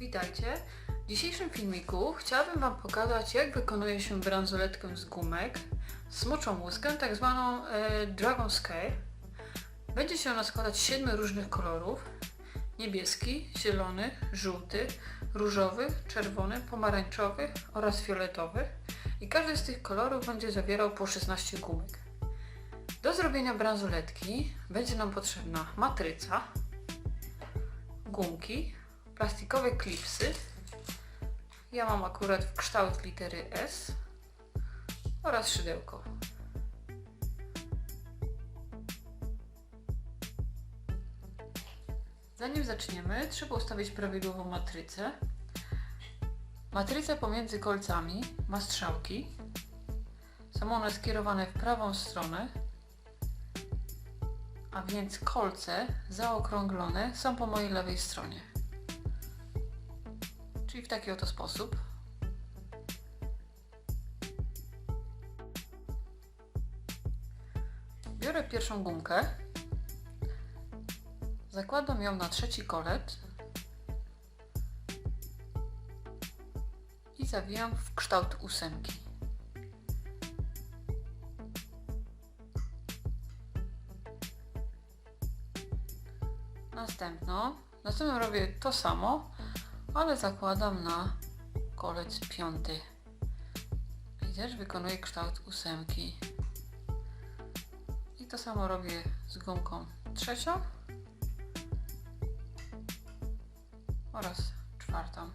Witajcie. W dzisiejszym filmiku chciałabym Wam pokazać jak wykonuje się bransoletkę z gumek smoczą łuskę, tak zwaną e, Dragon Scale. Będzie się ona składać z siedmiu różnych kolorów. Niebieski, zielony, żółty, różowy, czerwony, pomarańczowy oraz fioletowy. I każdy z tych kolorów będzie zawierał po 16 gumek. Do zrobienia bransoletki będzie nam potrzebna matryca, gumki, plastikowe klipsy. Ja mam akurat w kształt litery S oraz szydełko. Zanim zaczniemy, trzeba ustawić prawidłową matrycę. Matryca pomiędzy kolcami ma strzałki. Są one skierowane w prawą stronę, a więc kolce zaokrąglone są po mojej lewej stronie. Czyli w taki oto sposób. Biorę pierwszą gumkę, zakładam ją na trzeci kolec i zawijam w kształt ósemki. Następną, następną robię to samo, ale zakładam na kolec piąty. I też wykonuję kształt ósemki. I to samo robię z gumką trzecią oraz czwartą.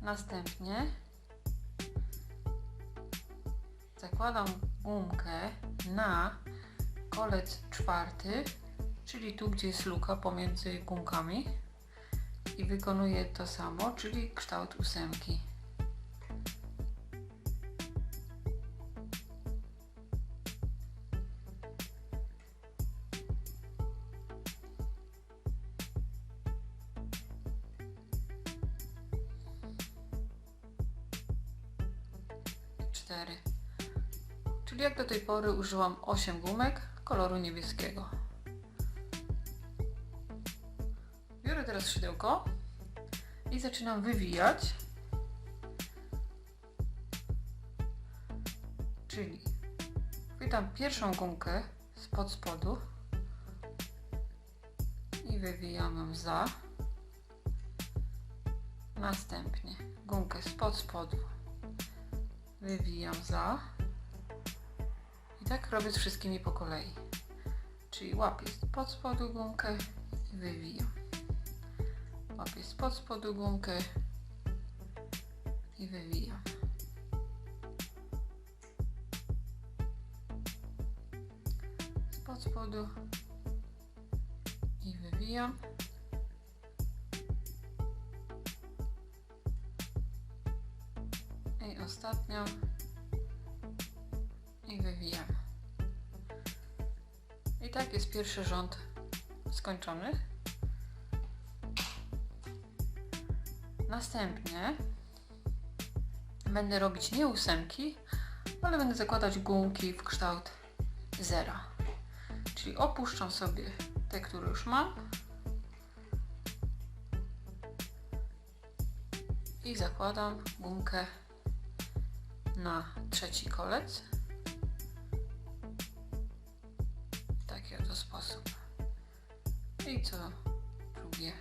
Następnie zakładam gumkę na kolec czwarty, czyli tu, gdzie jest luka pomiędzy gumkami i wykonuję to samo, czyli kształt ósemki. Cztery. Czyli jak do tej pory użyłam 8 gumek koloru niebieskiego. Biorę teraz szydełko i zaczynam wywijać. Czyli chwytam pierwszą gumkę spod spodu i wywijam ją za. Następnie gumkę spod spodu wywijam za. I tak robię z wszystkimi po kolei. Czyli łapię spod spodu gumkę i wywijam. Łapię spod spodu gumkę i wywijam. Spod spodu i wywijam. I ostatnią tak jest pierwszy rząd skończony. Następnie będę robić nie ósemki, ale będę zakładać gumki w kształt zera. Czyli opuszczam sobie te, które już mam i zakładam gumkę na trzeci kolec. I co drugie.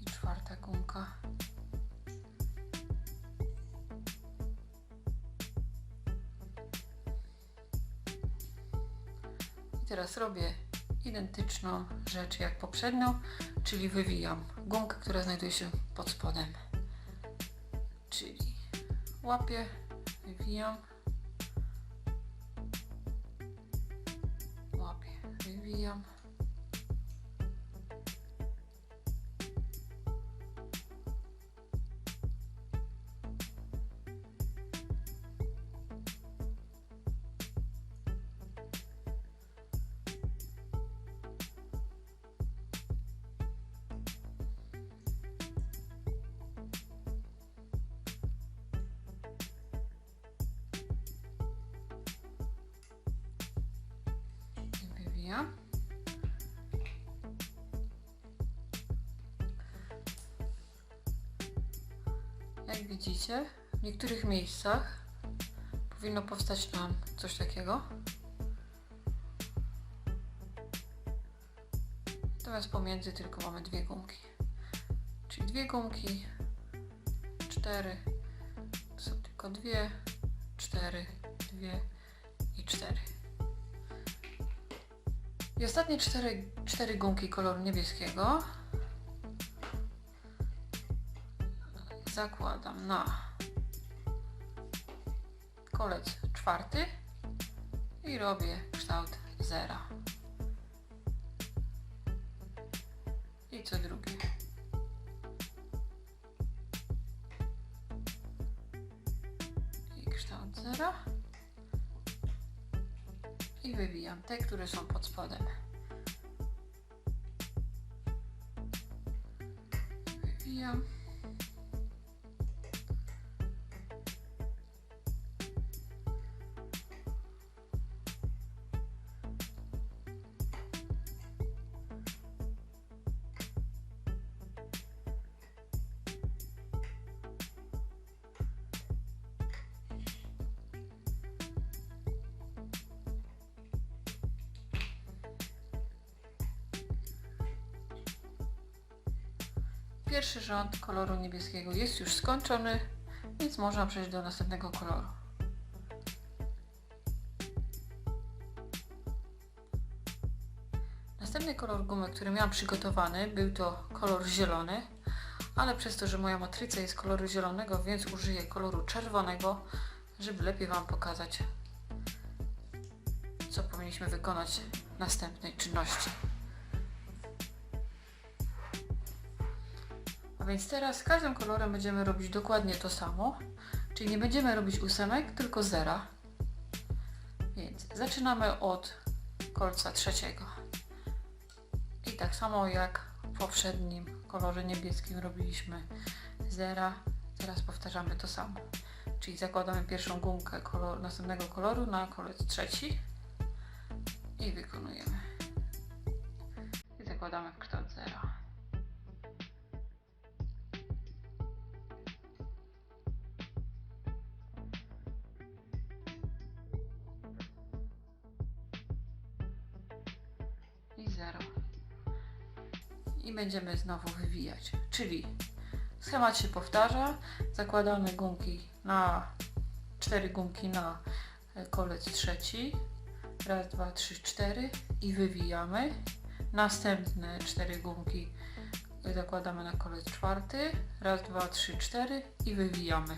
I czwarta gumka. I teraz robię identyczną rzecz jak poprzednią, czyli wywijam gumkę, która znajduje się pod spodem. Łapię, wywijam, Jak widzicie, w niektórych miejscach powinno powstać nam coś takiego. Natomiast pomiędzy tylko mamy dwie gumki. Czyli dwie gumki, cztery, są tylko dwie, cztery, dwie i cztery. I ostatnie cztery, cztery gumki koloru niebieskiego zakładam na kolec czwarty i robię kształt zera. I co drugie. I wywijam te, które są pod spodem. Wywijam. Rząd koloru niebieskiego jest już skończony, więc można przejść do następnego koloru. Następny kolor gumy, który miałam przygotowany, był to kolor zielony, ale przez to, że moja matryca jest koloru zielonego, więc użyję koloru czerwonego, żeby lepiej Wam pokazać, co powinniśmy wykonać w następnej czynności. Więc teraz każdym kolorem będziemy robić dokładnie to samo, czyli nie będziemy robić ósemek, tylko zera. Więc zaczynamy od kolca trzeciego. I tak samo jak w poprzednim kolorze niebieskim robiliśmy zera, teraz powtarzamy to samo. Czyli zakładamy pierwszą gumkę kolor, następnego koloru na kolec trzeci i wykonujemy. I zakładamy w kształt zera. I będziemy znowu wywijać. Czyli schemat się powtarza. Zakładamy gumki na cztery gumki na e, kolec trzeci. Raz, dwa, trzy, cztery i wywijamy. Następne cztery gumki zakładamy na kolec czwarty. Raz, dwa, trzy, cztery i wywijamy.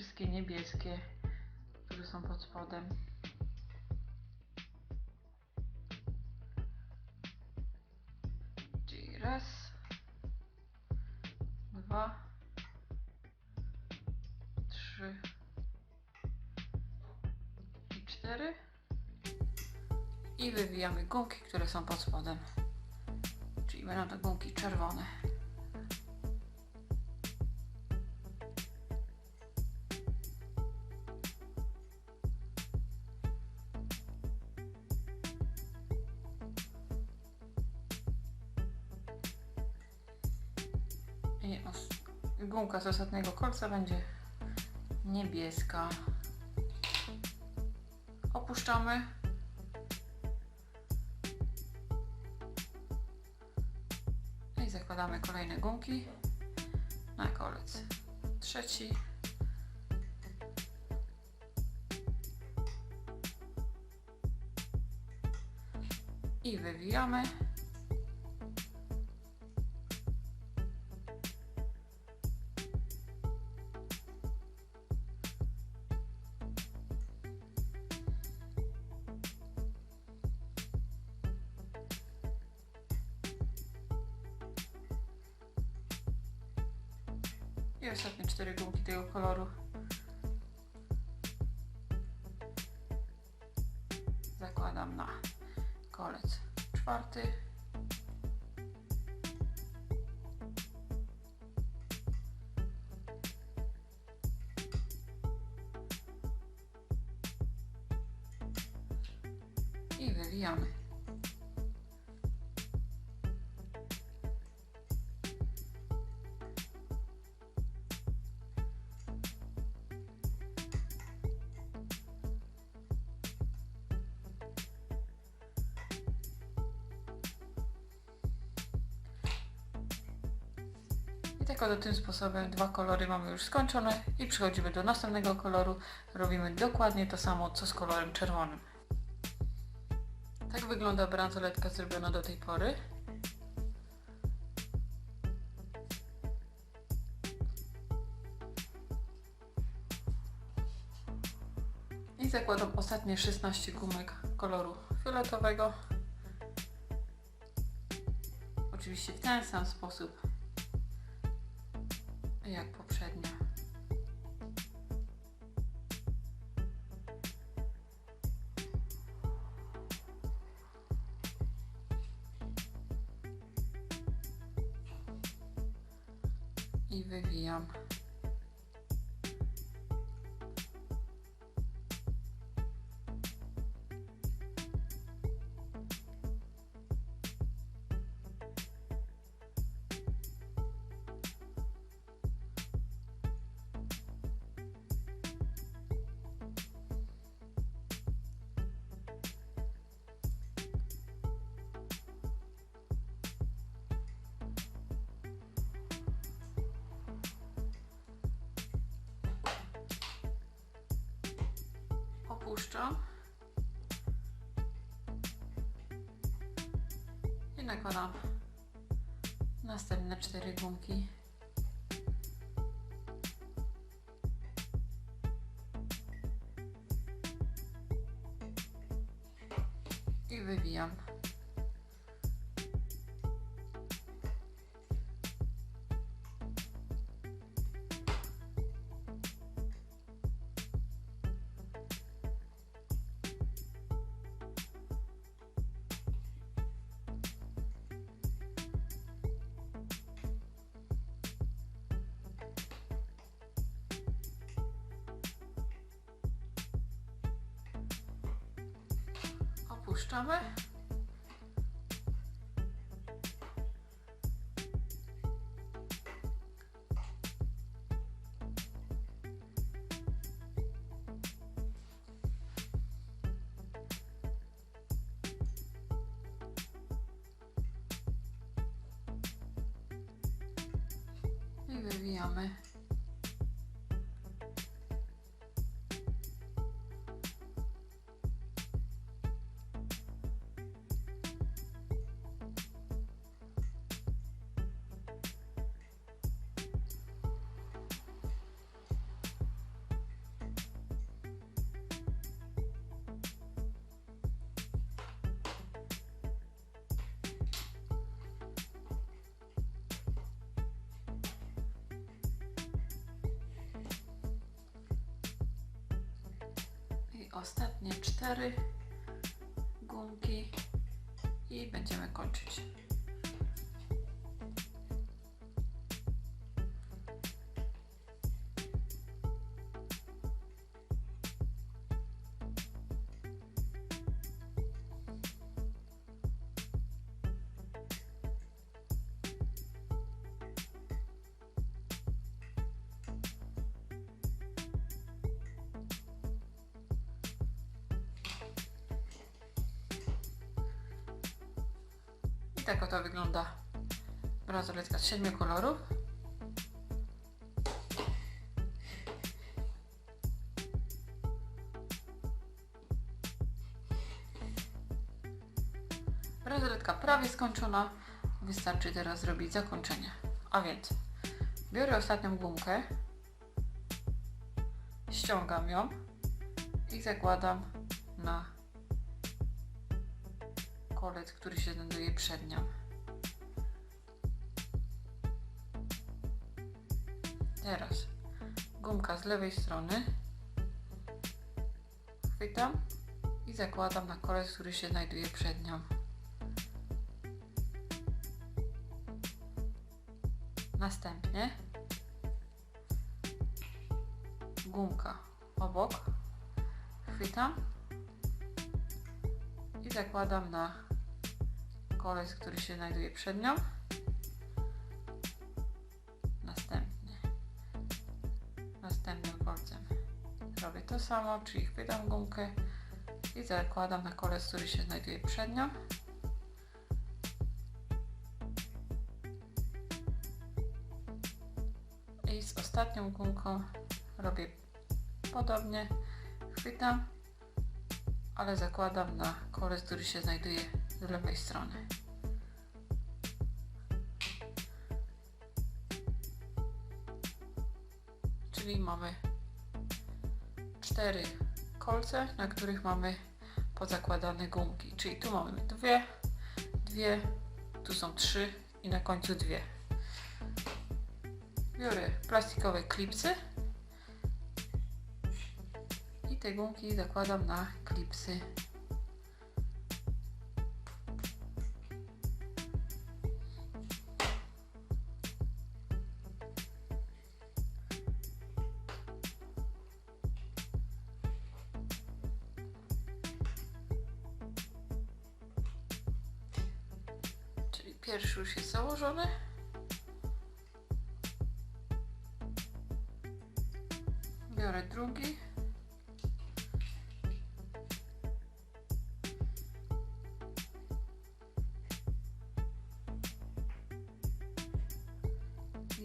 Wszystkie niebieskie, które są pod spodem. Czyli raz, dwa, trzy i cztery. I wywijamy gumki, które są pod spodem. Czyli będą to gumki czerwone. I gumka z ostatniego kolca będzie niebieska. Opuszczamy. I zakładamy kolejne gumki na kolec trzeci. I wywijamy. I ostatnie cztery gumki tego koloru. I tak oto tym sposobem dwa kolory mamy już skończone i przechodzimy do następnego koloru. Robimy dokładnie to samo co z kolorem czerwonym. Tak wygląda bransoletka zrobiona do tej pory. I zakładam ostatnie 16 gumek koloru fioletowego. Oczywiście w ten sam sposób jak poprzednio. Opuszczam i nakładam następne cztery gumki. Opuszczamy. I wywijamy. Ostatnie cztery gumki i będziemy kończyć. I tak oto wygląda bransoletka z siedmiu kolorów. Bransoletka prawie skończona. Wystarczy teraz zrobić zakończenie. A więc biorę ostatnią gumkę, ściągam ją i zakładam na kolec, który się znajduje przed nią. Teraz gumka z lewej strony. Chwytam i zakładam na kolec, który się znajduje przed nią. Następnie gumka obok. Chwytam i zakładam na kolec, który się znajduje przed nią. Następnie następnym kolcem robię to samo, czyli chwytam gumkę i zakładam na kolec, który się znajduje przed nią. I z ostatnią gumką robię podobnie. Chwytam, ale zakładam na kolec, który się znajduje z lewej strony. Czyli mamy cztery kolce, na których mamy pozakładane gumki. Czyli tu mamy dwie, dwie, tu są trzy i na końcu dwie. Biorę plastikowe klipsy i te gumki zakładam na klipsy.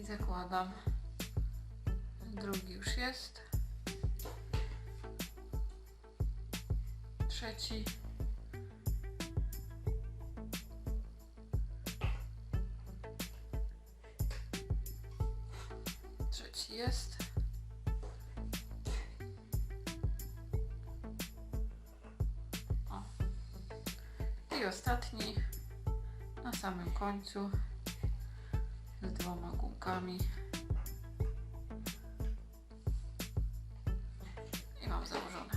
Zakładam. Drugi już jest. Trzeci. Trzeci jest. O. I ostatni na samym końcu I mam założone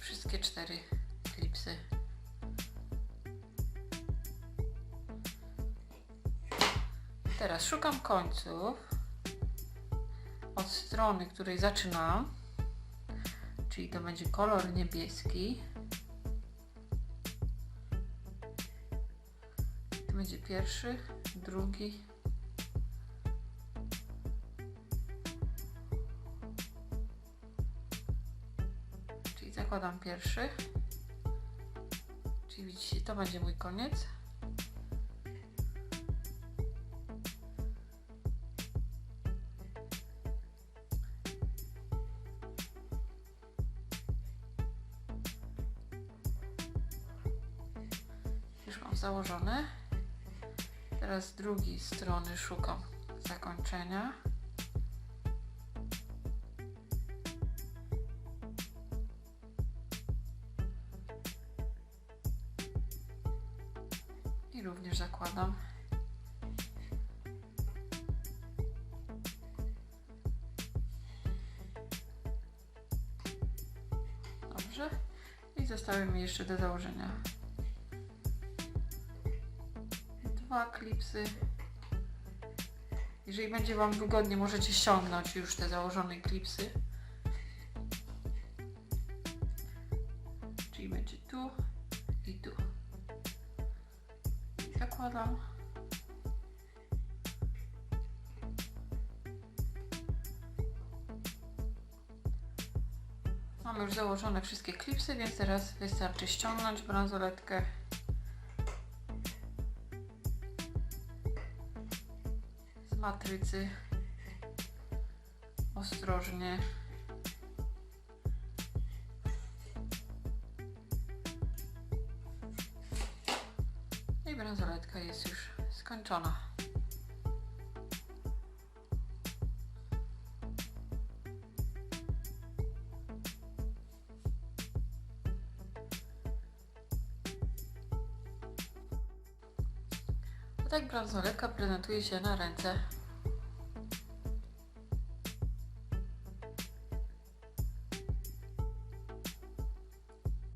wszystkie cztery klipsy. Teraz szukam końców od strony, której zaczynam, czyli to będzie kolor niebieski. To będzie pierwszy, drugi. Zakładam pierwszy. Czyli widzicie, to będzie mój koniec. Już mam założone. Teraz z drugiej strony szukam zakończenia. Dobrze. I zostały mi jeszcze do założenia dwa klipsy. Jeżeli będzie Wam wygodnie, możecie ściągnąć już te założone klipsy. Czyli będzie tu i tu. Zakładam. Wszystkie klipsy, więc teraz wystarczy ściągnąć bransoletkę. z matrycy. Ostrożnie. I bransoletka jest już skończona. Bransoletka prezentuje się na ręce